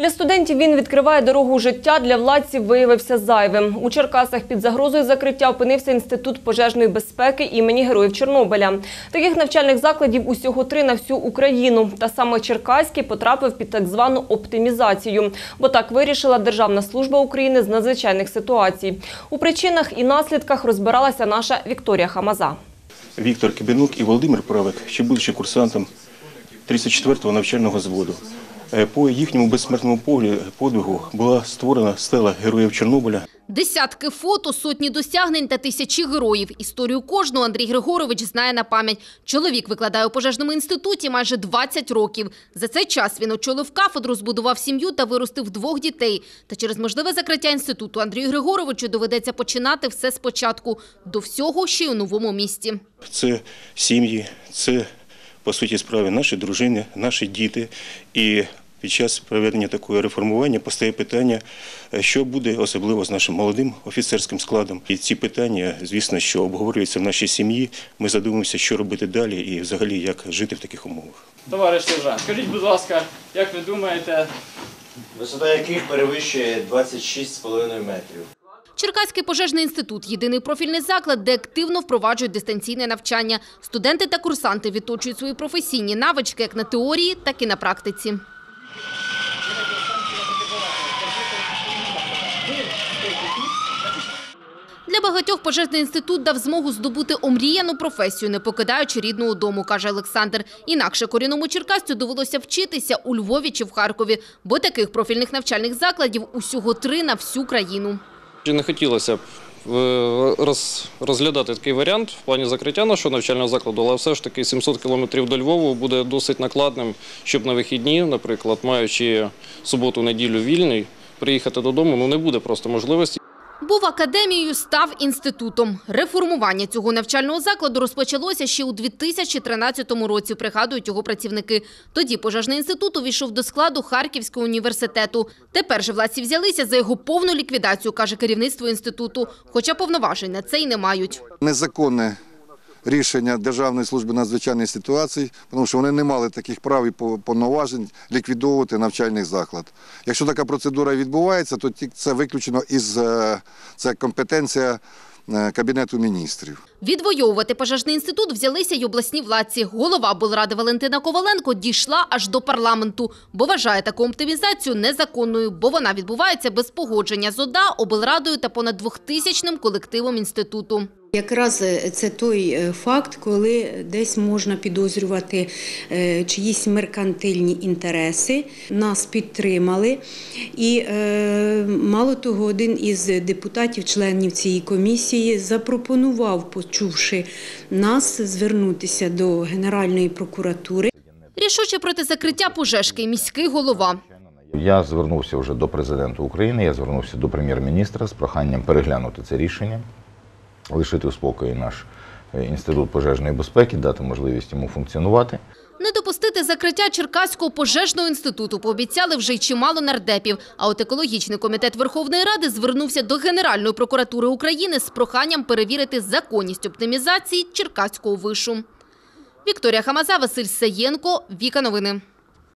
Для студентів він відкриває дорогу життя, для владців виявився зайвим. У Черкасах під загрозою закриття опинився Інститут пожежної безпеки імені Героїв Чорнобиля. Таких навчальних закладів усього три на всю Україну. Та саме Черкаський потрапив під так звану оптимізацію, бо так вирішила Державна служба України з надзвичайних ситуацій. У причинах і наслідках розбиралася наша Вікторія Хамаза. Віктор Кибенук і Володимир Правик, ще будучи курсантом 34-го навчального зводу. Е, По їхньому безсмертному подвигу була створена стела Героїв Чорнобиля. Десятки фото, сотні досягнень та тисячі героїв. Історію кожного Андрій Григорович знає на пам'ять. Чоловік викладає у пожежному інституті майже 20 років. За цей час він очолив кафедру, збудував сім'ю та виростив двох дітей. Та через можливе закриття інституту Андрію Григоровичу доведеться починати все спочатку. До всього ще й у новому місті. Це сім'ї, це по суті справи наші дружини, наші діти. І під час проведення такого реформування постає питання, е, що буде особливо з нашим молодим офіцерським складом. І ці питання, звісно, що обговорюються в нашій сім'ї. Ми задумуємося, що робити далі і взагалі як жити в таких умовах. Товариш сержант, скажіть, будь ласка, як ви думаєте, висота яких перевищує 26,5 метрів. Черкаський пожежний інститут – єдиний профільний заклад, де активно впроваджують дистанційне навчання. Студенти та курсанти відточують свої професійні навички як на теорії, так і на практиці. Для багатьох пожежний інститут дав змогу здобути омріяну професію, не покидаючи рідного дому, каже Олександр. Інакше корінному черкасцю довелося вчитися у Львові чи в Харкові, бо таких профільних навчальних закладів усього три на всю країну. Не хотілося б розглядати такий варіант в плані закриття нашого навчального закладу, але все ж таки 700 кілометрів до Львову буде досить накладним, щоб на вихідні, наприклад, маючи суботу-неділю вільний, приїхати додому, ну не буде просто можливості. Був академією, став інститутом. Реформування цього навчального закладу розпочалося ще у 2013 році, пригадують його працівники. Тоді пожежний інститут увійшов до складу Харківського університету. Тепер же власті взялися за його повну ліквідацію, каже керівництво інституту. Хоча повноважень на це й не мають. незаконне рішення Державної служби надзвичайних ситуацій, тому що вони не мали таких прав і по- повноважень ліквідовувати навчальний заклад. Якщо така процедура відбувається, то це виключено із е, це компетенція е, Кабінету міністрів. Відвоювати пожежний інститут взялися й обласні владці. Голова облради Валентина Коваленко дійшла аж до парламенту, бо вважає таку оптимізацію незаконною, бо вона відбувається без погодження з ОДА, облрадою та понад двохтисячним колективом інституту. Якраз е, це той е, факт, коли десь можна підозрювати е, чиїсь меркантильні інтереси. Нас підтримали. І мало того, один із депутатів, членів цієї комісії, запропонував, почувши нас, звернутися до Генеральної прокуратури. Рішуче проти закриття пожежки міський голова. Я звернувся вже до президента України, я звернувся до прем'єр-міністра з проханням переглянути це рішення, лишити у спокої наш е, інститут пожежної безпеки, дати можливість йому функціонувати. Не допустити закриття Черкаського пожежного інституту пообіцяли вже й чимало нардепів. А от екологічний комітет Верховної Ради звернувся до Генеральної прокуратури України з проханням перевірити законність оптимізації Черкаського вишу. Вікторія Хамаза, Василь Саєнко, Віка Новини.